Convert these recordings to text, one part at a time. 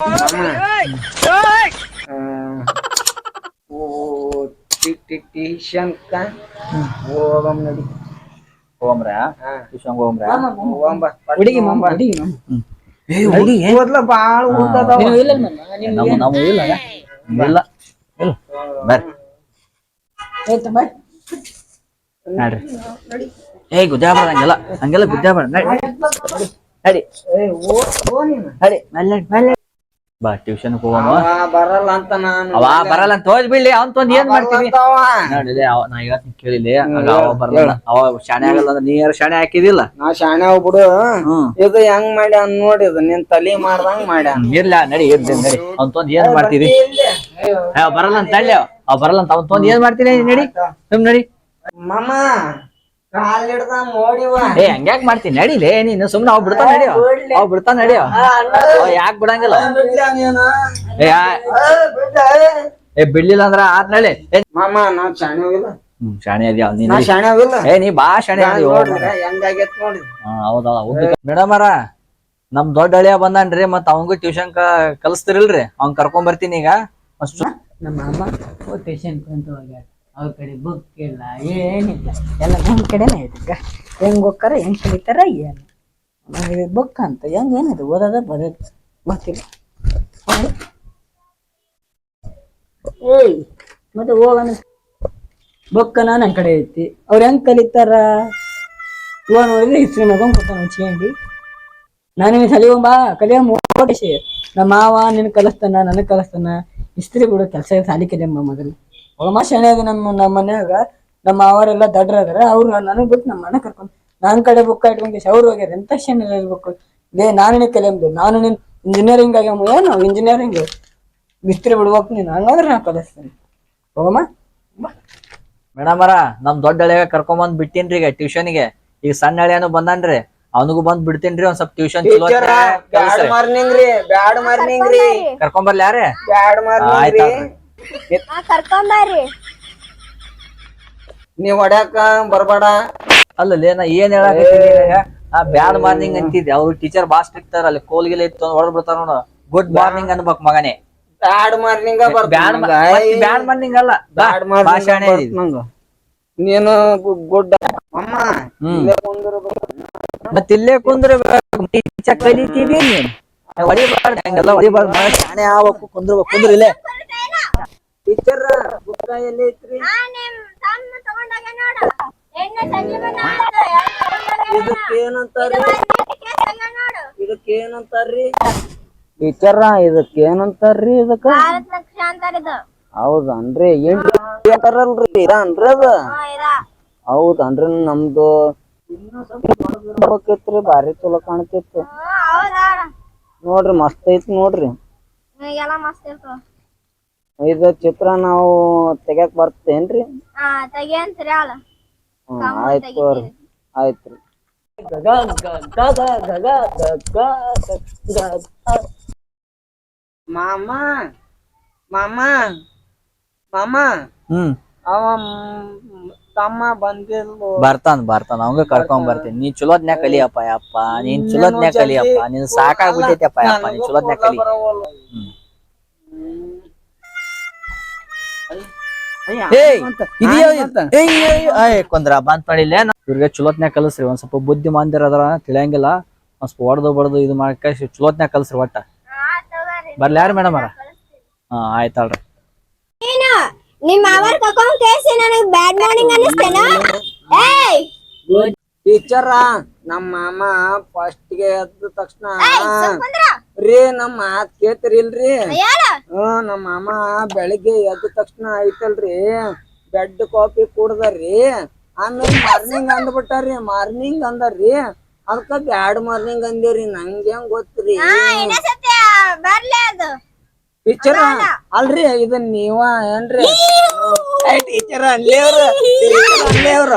Tuition ಹುಡುಗಿ ಹುಡುಗಿ ಊಟದವ ನೀವು ಇಲ್ಲ ಇಲ್ಲ ಇಲ್ಲ ಏ ಗುದ್ದೆ ಬೇಡ ಹಂಗೆಲ್ಲ ಹಂಗೆಲ್ಲ ಗುದ್ದೆ ಬೇಡ ನಡಿ ಏ ಓ. ಬಾ ಟ್ಯೂಷನ್ ಅವ ಬರಲ್ಲ ಅಂತ ನಾನು ಅವ ಬರಲ್ಲ ಅಂತ ಹೋದ್ ಬಿಡ್ಲಿ ಅವ್ನ್ ತೊಂದ್ ಏನ್ ಮಾಡ್ತೀವಿ? ನೋಡಿದೆ ಅವ. ನಾ ಇವತ್ತು ಕೇಳಿಲ್ಲ ಅವ ಬರಲ್ಲ. ಅವ ಶಾಣೆ ಆಗಲ್ಲ ಅಂದ್ರೆ ನೀ ಯಾರು ಶಾಣೆ ಹಾಕಿದಿಲ್ಲ? ನಾ ಶಾಣೆ ಹೋಗ್ಬಿಡು ಇದು ಹೆಂಗ್ ಮಾಡ್ಯ ನೋಡಿ ಇದು ನಿನ್ ತಲಿ ಮಾಡ್ದಂಗ್ ಮಾಡ್ಯ ಇರ್ಲ ನಡಿ ಇರ್ಲಿ ನಡಿ. ಅವ್ನ್ ತೊಂದ್ ಏನ್ ಮಾಡ್ತೀವಿ? ಬರಲ್ಲ ಅಂತ ತಳ್ಳಿ ಅವ. ಬರಲ್ಲ ಅಂತ ಅವ್ನ್ ತೊಂದ್ ಏನ್ ಮಾಡ್ತೀನಿ ನಡಿ ಸುಮ್ ನಡಿ. ಮಾಮ. ನೋಡಿವ. ಏ ಹಂಗ್ಯಾಕ್ ಮಾಡ್ತೀನಿ ನಡಿಲೇ ನೀನು ಸುಮ್ನೆ ಅವ್ ಬಿಡ್ತಾ ನಡಿಯೋ. ಅವ. ಬಿಡ್ತಾನ ನಡಿ ಅವ. ಅವ ಯಾಕ್ ಬಿಡಂಗಿಲ್ಲ? ಏ ಬಿಡ್ಲಿಲ್ಲ ಅಂದ್ರ ಆತ್ ನಡಿ ಏ ಮಾಮ ನಾವ್ ಶಾಣೆ ಹೋಗಿಲ್ಲ. ಶಾಣೆ ಅದ್ಯಾವ ನೀನ್ ಶಾಣೆ ಹೋಗಿಲ್ಲ. ಏ ನೀ ಬಾ ಶಾಣೆ. ಹೆಂಗಾಗೈತ್ ನೋಡಿ. ಹಾ ಹೌದಾ. ಮೇಡಮರ ನಮ್ ದೊಡ್ಡ ಅಳಿಯ ಬಂದಾನ್ರಿ ಮತ್ ಅವಂಗೂ ಟ್ಯೂಷನ್ ಕಲಿಸ್ತಿರಲ್ರಿ. ಅವ್ನ್ ಕರ್ಕೊಂಡ್ ಬರ್ತೀನಿ ಈಗ. ಅಷ್ಟು ನಮ್ಮ ಅಮ್ಮ ಟ್ಯೂಷನ್ ಹೋಗ್ಯಾರ ಅವ್ರ ಕಡೆ ಬುಕ್ ಇಲ್ಲ ಏನಿಲ್ಲ. ಎಲ್ಲ ನಮ್ಮ ಕಡೆನೇ ಈಗ ಹೆಂಗ್ ಹೋಗ್ತಾರ ಹೆಂಗ್ ಕಲಿತಾರ ಏನು? ನಮಗೆ ಬುಕ್ ಅಂತ ಹೆಂಗ್ ಏನಿದೆ? ಓದೋದ ಬರೋದು ಗೊತ್ತಿಲ್ಲ. ಏಯ್, ಮತ್ತೆ ಹೋಗೋಣ. ಬುಕ್ಕನ ನನ್ನ ಕಡೆ ಐತಿ. ಅವ್ರು ಹೆಂಗ್ ಕಲಿತಾರ ಇವಾಗ ನೋಡಿದ್ರೆ ಇಸ್ರಿ ಮಗನ್ ಕೊಡ್ತಾನೆ ಹಚ್ಕೊಂಡಿ ನಾನು ಸಲಿಗೊಂಬಾ ಕಲಿಯೋ ನಮ್ಮ ಮಾವ ನಿನ್ನ ಕಲಿಸ್ತಾನ, ನನಗೆ ಕಲಿಸ್ತಾನ. ಇಸ್ತ್ರಿ ಬಿಡು ಕೆಲಸ ಸಾಲಿ ಕಲಿಯಮ್ಮ ಮೊದಲು ಒಳಮ ಶಾಣೆ ಅದ ನಮ್ಮ ನಮ್ಮ ಮನ್ಯಾಗ ನಮ್ಮ ಅವರೆಲ್ಲ ದಡ್ರ ಅದಾರ ಅವ್ರು ನನಗ್ ಬಿಟ್ಟು ನಮ್ಮ ಮನೆ ಕರ್ಕೊಂಡು ನಾನ್ ಕಡೆ ಬುಕ್ ಇಟ್ಕೊಂಡು ಅವ್ರು ಹೋಗ್ಯಾರ ಎಂತ ಶಾಣೆ ಇರ್ಬೇಕು ಲೇ ನಾನು ನೀ ಕಲಿಯಂದು ನಾನು ನಿನ್ ಇಂಜಿನಿಯರಿಂಗ್ ಆಗ್ಯಾವ ಏನು ಇಂಜಿನಿಯರಿಂಗ್ ಮಿಸ್ತ್ರಿ ಬಿಡ್ಬೇಕು ನೀನು ಹಂಗಂದ್ರೆ ನಾ ಕಲಿಸ್ತೇನೆ. ಹೋಗಮ್ಮ. ಮೇಡಮರ ನಮ್ ದೊಡ್ಡ ಕರ್ಕೊಂಡ್ ಬಂದ್ ಬಿಟ್ಟಿನ್ರಿ ಈಗ ಟ್ಯೂಷನ್ಗೆ ಈಗ ಸಣ್ಣ ಹಳೆಯನು ಬಂದಾನ್ರಿ ಅವನಿಗೂ ಬಂದ್ ಬಿಡ್ತೀನ್ರಿ ಒಂದ್ ಸ್ವಲ್ಪ ಟ್ಯೂಷನ್ ಚಲೋ ಬ್ಯಾಡ್ ಮಾರ್ನಿಂಗ್ ರೀ ಬ್ಯಾಡ್ ಮಾರ್ನಿಂಗ್ ರೀ. ಕರ್ಕೊಂಡ್ ಬರ್ಲಿ ಯಾರೇ ಬ್ಯಾಡ್ ಮಾರ್ನಿಂಗ್ ರೀ ಕರ್ಕೊಂಬರ್ರಿ ನೀವ್ ಹೊಡ್ಯಾಕ ಬರ್ಬೇಡ. ಅಲ್ಲ ನಾ ಏನ್ ಹೇಳಕ್ ನಿನಗ? ಆ ಬ್ಯಾಡ್ ಮಾರ್ನಿಂಗ್ ಅಂತಿದ್ದೆ. ಅವ್ರು ಟೀಚರ್ ಬಾ ಸ್ಟ್ರಿಕ್ಟ್ ಅಲ್ಲಿ. ಕೋಲ್ಗಿಲ್ಲ ಇತ್ತು ಹೊಡೆದ್ ಬಿಡ್ತಾರ ನೋಡ. ಗುಡ್ ಮಾರ್ನಿಂಗ್ ಅನ್ಬೇಕು ಮಗನೇ. Bad morning bad bad morning ಅಲ್ಲ. Bad morning. ನಂಗ. ನೀನು ಗುಡ್ ಅಮ್ಮ. ಇಲ್ಲೇ ಕುಂದಿರ್ಬೇಕು. ಮತ್ ಇಲ್ಲೇ ಕುಂದ್ರ ಟೀಚರ್ ಕಲಿತಿದೀನಿ ನೀನ್. ಹೊಡಿಬಾರ್ದು. ಹಂಗೆಲ್ಲ ಹೊಡಿಬಾರ್ದು. ಶಾಣೆ ಆಗ್ಬೇಕು ಕುಂದ್ರಬೇಕು ಕುಂದ್ರ ಇಲ್ಲೇ. ಟೀಚರ್ ಬುಕ್ಕ ಎಲ್ಲಿ ಐತ್ರಿ. ಇದಕ್ಕೆ ಏನಂತಾರ್ರಿ ಇದಕ್ಕೆ ಏನಂತಾರ್ರಿ ಟೀಚರ್ ಇದಕ್ಕೆ? ಏನಂತಾರ್ರಿ ಇದಕ್ಕ ಹೌದನ್ರಿ ಏನ್ ಅಂತಾರಲ್ರಿ ಇದನ್ರಿ ಅದ? ಹೌದನ್ರಿ ನಮ್ದು ಬರ್ಬೇಕಿತ್ರಿ ಭಾರಿ ಚಲೋ ಕಾಣ್ತಿತ್ತು. ನೋಡ್ರಿ ಮಸ್ತ್ ಐತಿ ನೋಡ್ರಿ. ಎಲ್ಲ ಮಸ್ತ್ ಇರ್ತವ ಇದು ಚಿತ್ರ ನಾವು ತೆಗ್ಯಾಕ್ ಬರ್ತೇನ್ರಿ? ಹಾ ತೆಗಿಯಂತ್ರಿ ಅಲ್ಲ ಹ್ಮ್ ಆಯ್ತು ತಗೋರಿ ಆಯ್ತ್ರಿ ಗಗ ಗಗ ಗಗ ಗಗ ಗಗ ಗಗ ಮಾಮ ಮಾಮ ಮಾಮ. ಹ್ಮ್. ಅವ ಮ್- ತಮ್ಮ ಬಂದಿಲ್ಲ ಬರ್ತಾನ ಬರ್ತಾನ. ಅವಂಗ ಕರ್ಕೊಂಡ್ ಬರ್ತೀನಿ. ನೀ ಚಲೋದ್ನ್ಯಾಗ ಕಲಿಯಪ್ಪ ಯಪ್ಪ. ನೀನ್ ಚಲೋದ್ನ್ಯಾಗ ಕಲಿಯಪ್ಪ. ನೀನ್ ಸಾಕಾಗ್ಬಿಟ್ಟೈತಪ್ಪ ಯಪ್ಪ. ನೀನ್ ಚಲೋದ್ನ್ಯಾಗ ಕಲಿ ಹ್ಮ್. ಕೊಂದ್ರ ಬಂತ್ ಮಾಡಿಲ್ಲ ಇವ್ರಿಗೆ ಚಲೋತ್ನ್ಯಾಗ ಕಲಸ್ರಿ ಒಂದ್ ಸ್ವಲ್ಪ ಬುದ್ಧಿ ಮಂದಿರ ಅದ್ರ ತಿಳಿಯಂಗಿಲ್ಲ. ಒಂದ್ ಸ್ವಲ್ಪ ಹೊಡೆದು ಬಡದು ಇದು ಮಾಡ್ಕ ಚಲೋತ್ನ್ಯಾಗ ಕಲಸ್ರಿ ಒಟ್ಟ. ಬರ್ಲಿ ಯಾರು ಮೇಡಮ್ ಅರ ಹಾ ಆಯ್ತಾಳ್ರಿ ನಿಮ್ಮ ಅವರ್ ಕರ್ಕೊಂಡ್ ಕೇಸಿ ನನಗ್ ಬ್ಯಾಡ್ ಮಾರ್ನಿಂಗ್ ಅನ್ನಿಸ್ತೇನ? ಏಯ್! ಟೀಚರ ನಮ್ಮ ಮಾಮ ಫಸ್ಟ್ಗೆ ಎದ್ದ ತಕ್ಷಣ ರೀ ನಮ್ಮ ಮಾತ್ ಕೇತರಿಲ್ರಿ ಹ ಹ್ಮ್ ನಮ್ಮ ಮಾಮ ಬೆಳಿಗ್ಗೆ ಎದ್ದ ತಕ್ಷಣ ಐತಲ್ರಿ ಬೆಡ್ ಕಾಫಿ ಕುಡ್ದಾರ್ರಿ ಆಮೇಲೆ ಮಾರ್ನಿಂಗ್ ಅಂದ್ಬಿಟ್ಟಾರ್ರಿ ಮಾರ್ನಿಂಗ್ ಅಂದಾರ್ರಿ ಅದಕ್ಕ ಬ್ಯಾಡ್ ಮಾರ್ನಿಂಗ್ ಅಂದೇವ್ರಿ ನಂಗೆ ಹೆಂಗ್ ಗೊತ್ತ್ರಿ? ಟೀಚರ್ ಅಲ್ರಿ ಇದನ್ ನೀವ ಏನ್ರಿ? ಟೀಚರ್ ಅಲ್ಲೇವ್ರ ಅಲ್ಲೇವ್ರ.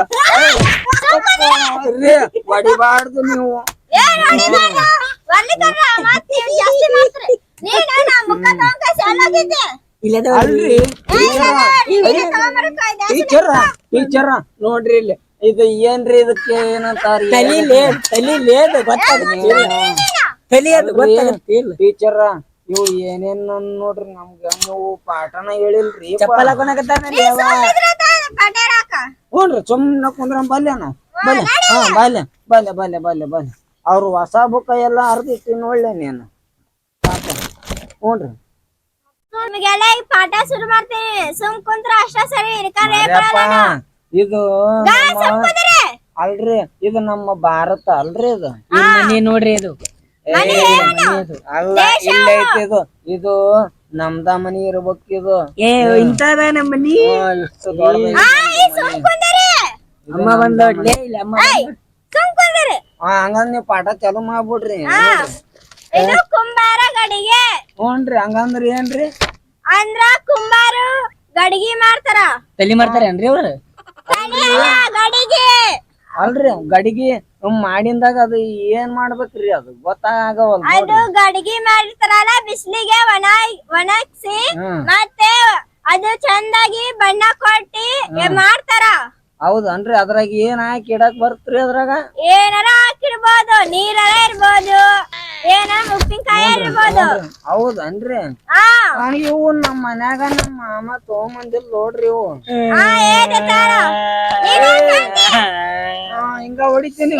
ಹೊಡಿಬಾರ್ದು ನೀವು. ಅಲ್ರಿ. ಟೀಚರ್ ಟೀಚರ್ ನೋಡ್ರಿ ಇಲ್ಲಿ. ಇದು ಏನ್ರಿ ಇದಕ್ಕೆ ಏನಂತಾರ? ತಲಿಲೇ ತಲಿಲೇ ಅದು ಗೊತ್ತಾಗುತ್ತೆ. ತಲಿ ಅದು ಗೊತ್ತಾಗುತ್ತೆ ಇಲ್ಲ. ಟೀಚರ್ ಇವು ಏನೇನ್ ನೋಡ್ರಿ ನಮ್ಗೆ ನೀವು ಪಾಠನ ಹೇಳಿಲ್ರಿ. ಚಪ್ಪಲ್ ಹ್ಞೂನ್ರಿ ಸುಮ್ಮನೆ ಕುಂದ್ರ ಬಲ್ಯ. ನಾವು ಬಲ್ಯ. ಹಾ ಬಲ್ಯ. ಬಲ್ಯ ಬಲ್ಯ ಬಲ್ಯ ಬಲ್ಯ. ಅವ್ರು ಹೊಸ ಬುಕ್ ಎಲ್ಲ ಅರ್ದಿಟ್ಟಿನ ನೋಡ್ಲೆ ನೀನು. ಪಾಠ ಹ್ಞೂನ್ರಿ ನಿಮಗೆಲ್ಲ ಈ ಪಾಠ ಶುರು ಮಾಡ್ತೀನಿ. ಸುಮ್ ಕುಂತ್ರ ಅಷ್ಟ ಸರಿ ಇದು. ಅಲ್ರಿ ಇದು ನಮ್ಮ ಭಾರತ ಅಲ್ರಿ ಇದು. ಮನೆ ನೋಡ್ರಿ ಇದು. ಏ, ಅಲ್ಲ ಇಲ್ಲ ಐತಿ ಇದು. ಇದು ನಮ್ದ ಮನಿ ಇರ್ಬೇಕು ಇದು. ಏ ಇಂತದ ನಮ್ಮ ಮನಿ? ಹಾ, ಇಷ್ಟು ದೊಡ್ಡದೈತಿ ಆ, ಈ ಸುಮ್ ಕುಂದ್ರಿ. ಅಮ್ಮ ಬಂದೋಡ್ಲೇ ಇಲ್ಲ ಅಮ್ಮ ಹಂಗಂದ್ ನೀವ್ ಪಾಠ ಚಾಲು ಮಾಡ್ಬಿಡ್ರಿ. ಇದು ಕುಂಬಾರ ಗಡಿಗೆ. ಹ್ಞೂನ್ರಿ ಹಂಗಂದ್ರ ಏನ್ರಿ? ಅಂದ್ರ ಕುಂಬಾರ ಗಡಿಗೆ ಮಾಡ್ತಾರ. ತಲಿ ಮಾಡ್ತಾರೇನ್ರಿ ಅವ್ರ ತಲೆ ಅಲ್ಲ, ಗಡಿಗೆ. ಅಲ್ರಿ ಗಡಿಗೆ ಹ್ಮ್ ಮಾಡಿಂದಾಗ ಅದು ಏನ್ ಮಾಡ್ಬೇಕ್ರಿ ಅದು ಗೊತ್ತಾಗವಲ್ ಅದು ಗಡಿಗೆ ಮಾಡಿರ್ತಾರಲ್ಲ ಬಿಸಿಲಿಗೆ ಒಣ ಒಣಗ್ಸಿ ಹ್ಮ್. ಮತ್ತೆ ಅದು ಚಂದಾಗಿ ಬಣ್ಣ ಕೊಟ್ಟಿ ಮಾಡ್ತಾರ. ಹೌದನ್ರಿ ಅದ್ರಾಗ ಏನ್ ಹಾಕಿ ಇಡಕ್ ಬರ್ತ್ರಿ ಅದ್ರಾಗ? ಏನಾರ ಹಾಕಿರ್ಬೋದು ನೀರಾರ ಇರ್ಬೋದು ಇರ್ಬೋದು ಹೌದನ್ರಿ ಇವು ನಮ್ ಮನ್ಯಾಗ ನಮ್ಮ ಮಾಮ ತಗೊಂಬಂದಿಲ್ ನೋಡ್ರಿ ಇವು. ಏನ್ ಹಿಂಗ ಹೊಡಿತೀನಿ.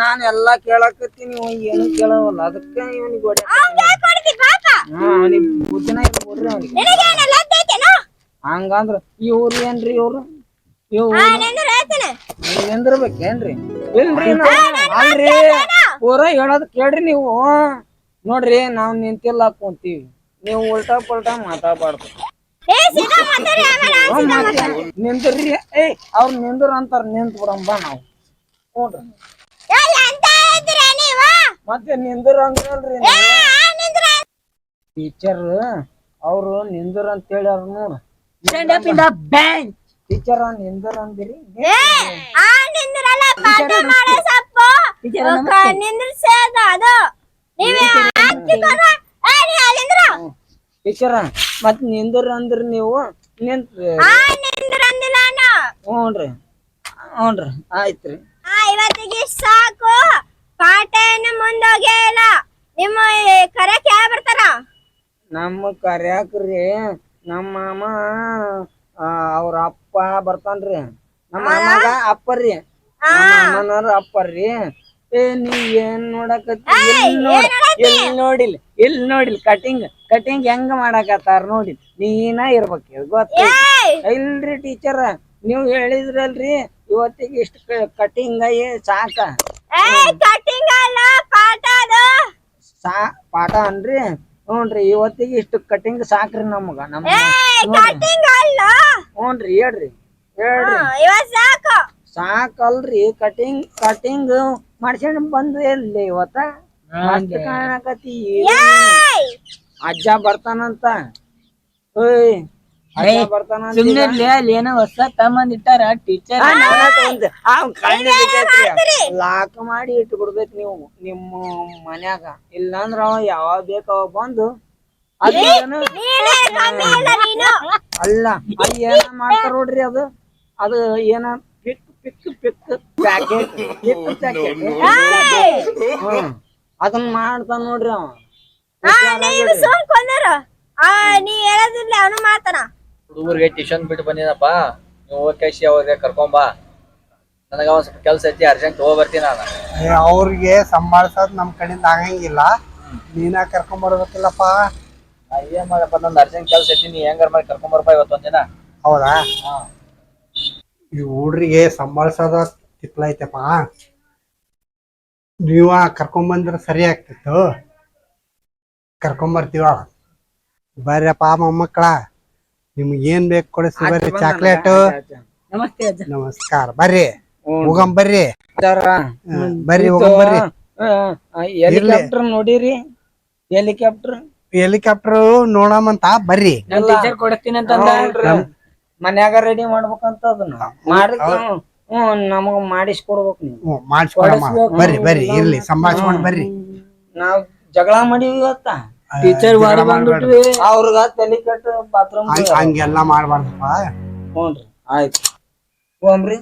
ನಾನು ಎಲ್ಲಾ ಕೇಳಕತ್ತೀನಿ ಏನು ಕೇಳವಲ್ಲ. ಅದಕ್ಕೆ ಇವನಿಗೆ ಹೊಡಿ ಅವ್ನ್ಗ್ ಯಾಕ್ ಹೊಡಿತಿ ಪಾಪ? ಹಾ ಅವನಿಗೆ ಬುದ್ಧಿನ ಇಲ್ಲ ಬಿಡ್ರಿ ಅವನಿಗೆ ನಿನಗೇನು ಲದ್ದೈತೇನು? ಹಂಗಂದ್ರ ಇವ್ರು ಏನ್ರಿ ಇವ್ರು? ಇವ್ ಹಾ, ನಿಂದ್ರು ಹೇಳ್ತೀನಿ. ನಿಂದಿರ್ಬೇಕೇನ್ರಿ ಇಲ್ರಿ ಅಲ್ರಿ ಪೂರ ಹೇಳೋದ್ ಕೇಳ್ರಿ ನೀವು. ನೋಡ್ರಿ ನಾವ್ ನಿಂತಿಲ್ಲ ಕುಂತೀವಿ. ನೀವು ಉಲ್ಟಾ ಪಲ್ಟಾ ಮಾತಾಡ್ಬಾರ್ದು. ನಿಂದ್ರಿ ಏ ಅವ್ರ ನಿಂದ್ರ ಅಂತಾರ ನಿಂತ್ ಬಿಡಂಬ ನಾವು. ನೋಡ್ರಿ ಏ, ಎಂತ ಇದ್ದೀರಾ ನೀವು? ಮತ್ತೆ ನಿಂದ್ರ ಅಂದ್ರಲ್ರಿ ಏ, ಆ, ನಿಂದ್ರು. ಟೀಚರ್ ಅವ್ರು ನಿಂದ್ರ ಅಂತ ಹೇಳ್ಯಾರ ನೋಡು. Stand up in the bank teacher ನಿಂದ್ರ ಅಂದಿರಿ ಏ, ಆ ನಿಂದ್ರಲ್ಲ, ಪಾಠ ಮಾಡೋ ಸಪ್ಪು. ಟೀಚರ್ ಒಕ್ಕ ನಿಂದ್ರಿಸೋದು ಅದು. ನೀವೇ ಹಾಕ್ತಿಕೊರ. ಏ, ನೀ ಅಲ್ಲಿಂದ್ರ. ಟೀಚರ ಮತ್ ನಿಂದ್ರ ಅಂದ್ರಿ ನೀವು ನಿಂತ ಆ, ನಿಂದ್ರ ಅಂದಿಲ್ಲ ನಾನು. ಹ್ಞೂನ್ರಿ ಹ್ಞೂನ್ರಿ ಆಯ್ತ್ರಿ ಆ, ಇವತ್ತಿಗೆ ಇಷ್ಟ್ ಸಾಕು. ಪಾಠ ಏನು ಮುಂದೋಗೇ ಇಲ್ಲ. ನಿಮ್ಮ ಕರೆ ಕ್ಯಾ ಬರ್ತಾರ ನಮ್ಮ ಕರ್ಯಾಕ್ರಿ ನಮ್ಮ ಮಾಮ ಅವ್ರ ಅಪ್ಪ ಬರ್ತಾನ್ರಿ. ನಮ್ಮ ಮಾಮಗ ಅಪ್ಪರ್ರಿ. ಅಮ್ಮನವ್ರ ಮಾಮನವ್ರ ಅಪ್ಪರ್ರಿ. ಏ ನೀ ಏನ್ ನೋಡಕತ್ತಿ? ಇಲ್ಲಿ ನೋಡ್ ಇಲ್ಲಿ ನೋಡಿಲ್? ಇಲ್ಲಿ ನೋಡಿಲ್ ಕಟಿಂಗ್ ಕಟಿಂಗ್ ಹೆಂಗ ಮಾಡಕತ್ತಾರ ನೋಡಿ ನೀನ ಇರ್ಬೇಕು ಗೊತ್ತ? ಇಲ್ರಿ ಟೀಚರ್ ನೀವ್ ಹೇಳಿದ್ರಲ್ರಿ ಇವತ್ತಿಗೆ ಇಷ್ಟ ಕಟಿಂಗ್ ಸಾಕ. ಏ ಕಟಿಂಗ್ ಅಲ್ಲ ಪಾಠ ಸಾ ಪಾಠ ಅನ್ರಿ? ಹ್ಞೂನ್ರಿ ಇವತ್ತಿಗೆ ಇಷ್ಟು ಕಟಿಂಗ್ ಸಾಕ್ರಿ ನಮಗ ನಮ್ಮ ಕಟಿಂಗ್ ಅಲ್ಲ? ಹ್ಞೂನ್ರಿ ಹೇಳ್ರಿ ಹೇಳ್ರಿ. ಹ್ಮ್, ಇವತ್ ಸಾಕು. ಸಾಕಲ್ರಿ ಕಟಿಂಗ್ ಕಟಿಂಗ್ ಮಾಡ್ಸ್ಕೊಂಡ್ ಬಂದು ಇಲ್ಲಿ ಇವತ್ತ? ಮಸ್ತ್ ಕಾಣಕತ್ತಿ. ಏಯ್! ಅಜ್ಜ ಬರ್ತಾನಂತ. ಓಯ್. ಸುಮ್ನೆ ಏನೋ ಹೊಸ ತಮ್ಮಂದ್. ಇಟ್ಟಾರ ಟೀಚರ್. ಲಾಕ್ ಮಾಡಿ ಇಟ್ಟು ಬಿಡ್ಬೇಕು ನೀವು ನಿಮ್ಮ ಮನ್ಯಾಗ. ಇಲ್ಲಾಂದ್ರ ಅವ ಯಾವಾಗ ಬೇಕ ಅವಾಗ ಬಂದು ಅದು ನೀನೇ ಕಮ್ಮಿ ಇಲ್ಲ ನೀನು. ಅಲ್ಲ ಅಲ್ಲಿ ಏನ ಮಾಡ್ತಾರ ನೋಡ್ರಿ ಅದು. ಅದು ಏನ pick pick pickpocket pickpocket ಅದನ್ನ ಮಾಡ್ತಾನ ನೋಡ್ರಿ ಅವ. ನೀ ಹೇಳೋದಿಲ್ಲ ಅವನು ಮಾಡ್ತಾನ. ಹುಡುಗರಿಗೆ ಟ್ಯೂಷನ್ ಬಿಟ್ಟು ಬಂದಿನಪ್ಪ ನೀವು ಓಕೆಸಿ ಅವ್ರಿಗೆ ಕರ್ಕೊಂಬಾ ನನಗೆ ಒಂದ್ ಸ್ವಲ್ಪ ಕೆಲ್ಸ ಐತಿ ಅರ್ಜೆಂಟ್ ಹೋಗಿ ಬರ್ತೀನಿ ನಾನು. ಏ, ಅವ್ರಿಗೆ ಸಂಭಾಳ್ಸೋದ್ ನಮ್ ಕಡೆಯಿಂದ ಆಗಂಗಿಲ್ಲ. ನೀನ ಕರ್ಕೊಂಡ್ ಬರ್ಬೇಕಿಲ್ಲಪ್ಪ. ಏನ್ ಮಾಡಪ್ಪ ನಂದು ಅರ್ಜೆಂಟ್ ಕೆಲ್ಸ ಐತಿ ನೀ ಹೆಂಗಾರ ಮಾಡಿ ಕರ್ಕೊಂಬರ್ಪ ಇವತ್ತೊಂದಿನ. ಹೌದಾ? ಈ ಹುಡ್ರಿಗೆ ಸಂಭಾಳ್ಸೋದ ತಿಪ್ಲೈತಪ್ಪ ನೀವ ಕರ್ಕೊಂಡ್ ಬಂದ್ರ ಸರಿ ಆಗ್ತಿತ್ತು. ಕರ್ಕೊಂಡ್ ಬರ್ತೀವ. ಬರ್ರಪ್ಪ ಮೊಮ್ಮಕ್ಕಳ. ನಿಮ್ಗೆ ಏನ್ ಬೇಕು ಕೊಡಿಸ್ ಬರ್ರಿ ಚಾಕ್ಲೇಟ್ ನಮಸ್ತೆ ಅಜ್ಜ. ನಮಸ್ಕಾರ. ಬರ್ರಿ. ಹೋಗಂ ಬರ್ರಿ. ಬರ್ರಿ ಹೋಗಂ ಬರ್ರಿ. ಹೆಲಿಕಾಪ್ಟರ್ ನೋಡಿರಿ. ಹೆಲಿಕಾಪ್ಟರ್. ಹೆಲಿಕಾಪ್ಟರ್ ನೋಡಮಂತ ಬರ್ರಿ. ಟೀಚರ್ ಕೊಡಿಸ್ತೀನಿ ಅಂತ. ಮನ್ಯಾಗ ರೆಡಿ ಮಾಡ್ಬೇಕಂತ ಅದನ್ನ. ಮಾಡಿ ಹ್ಮ್ ನಮಗ ಮಾಡಿಸ್ಕೊಡ್ಬೇಕು ನೀವು. ಮಾಡಿಸ್ಕೊಡಮ್ಮ. ಬರ್ರಿ ಬರ್ರಿ ಇರ್ಲಿ. ಸಂಭಾಷಣೆ ಬರ್ರಿ. ನಾವ್ ಜಗಳ ಮಾಡಿವಿ ಇವತ್ತ. ಟೀಚರ್ ವಾರ ಬಂದ್ಬಿಟ್ವಿ. ಅವ್ರಿಗ ತಲೆ ಕೆಟ್ಟ ಬಾತ್ರೂಮ್ ಹಂಗ್- ಹಂಗೆಲ್ಲ ಮಾಡ್ಬಾರ್ದಪ್ಪ. ಹ್ಞೂನ್ರಿ ಆಯ್ತು. ಹೋಗ್ರಿ